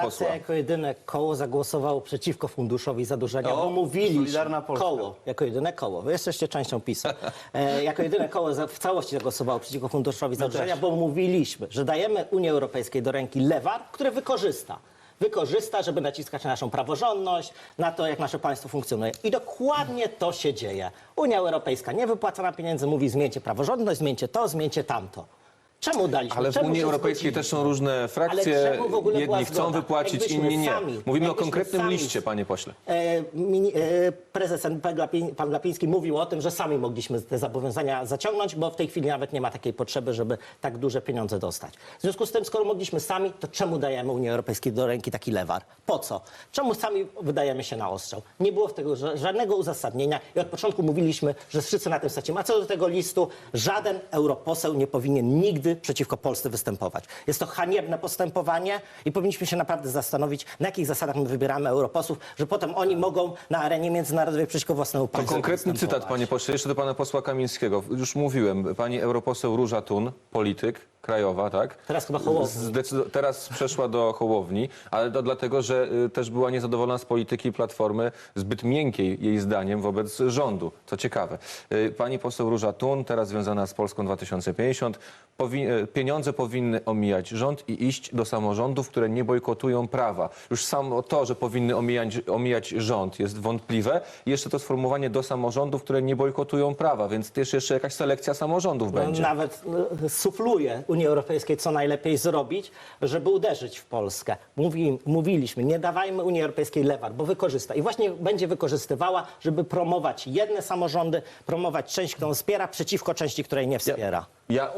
Praca jako jedyne koło zagłosowało przeciwko funduszowi zadłużenia, O, bo mówiliśmy, Solidarna Polska. koło, jako jedyne koło, wy jesteście częścią PiSu, e, jako jedyne koło za, w całości zagłosowało przeciwko funduszowi zadłużenia, bo mówiliśmy, że dajemy Unii Europejskiej do ręki lewar, który wykorzysta. Wykorzysta, żeby naciskać na naszą praworządność, na to, jak nasze państwo funkcjonuje. I dokładnie to się dzieje. Unia Europejska nie wypłaca nam pieniędzy, mówi zmieńcie praworządność, zmieńcie to, zmieńcie tamto. Czemu daliśmy? Ale w Czemu Unii się Europejskiej zgodziliśmy? też są różne frakcje. czemu w ogóle była Jedni chcą zgoda? wypłacić, Jakbyśmy inni nie. sami- Mówimy o jakbyśmy konkretnym sami- liście, panie pośle. E, mini, e, prezes NP Glapi- pan Glapiński mówił o tym, że sami mogliśmy te zobowiązania zaciągnąć, bo w tej chwili nawet nie ma takiej potrzeby, żeby tak duże pieniądze dostać. W związku z tym, skoro mogliśmy sami, to czemu dajemy Unii Europejskiej do ręki taki lewar? Po co? Czemu sami wydajemy się na ostrzał? Nie było w tego ża- żadnego uzasadnienia i od początku mówiliśmy, że wszyscy na tym stracimy. A co do tego listu, żaden europoseł nie powinien nigdy przeciwko Polsce występować. Jest to haniebne postępowanie i powinniśmy się naprawdę zastanowić, na jakich zasadach my wybieramy europosłów, że potem oni mogą na arenie międzynarodowej przeciwko własnemu To państwu konkretny cytat, występować. panie pośle, jeszcze do pana posła Kamińskiego. Już mówiłem, pani europoseł Róża Tun, polityk, krajowa, tak? Teraz chyba. Zdecydo- teraz przeszła do Hołowni, ale to dlatego, że y, też była niezadowolona z polityki Platformy, zbyt miękkiej jej zdaniem wobec rządu. Co ciekawe. Y, Pani poseł Róża Tun, teraz związana z Polską 2050, powi- y, pieniądze powinny omijać rząd i iść do samorządów, które nie bojkotują prawa. Już samo to, że powinny omijać, omijać rząd jest wątpliwe. I jeszcze to sformułowanie do samorządów, które nie bojkotują prawa, więc też jeszcze jakaś selekcja samorządów No, będzie. Nawet sufluje Unii Europejskiej, co najlepiej zrobić, żeby uderzyć w Polskę. Mówi, mówiliśmy, nie dawajmy Unii Europejskiej lewar, bo wykorzysta. I właśnie będzie wykorzystywała, żeby promować jedne samorządy, promować część, którą wspiera, przeciwko części, której nie wspiera. Ja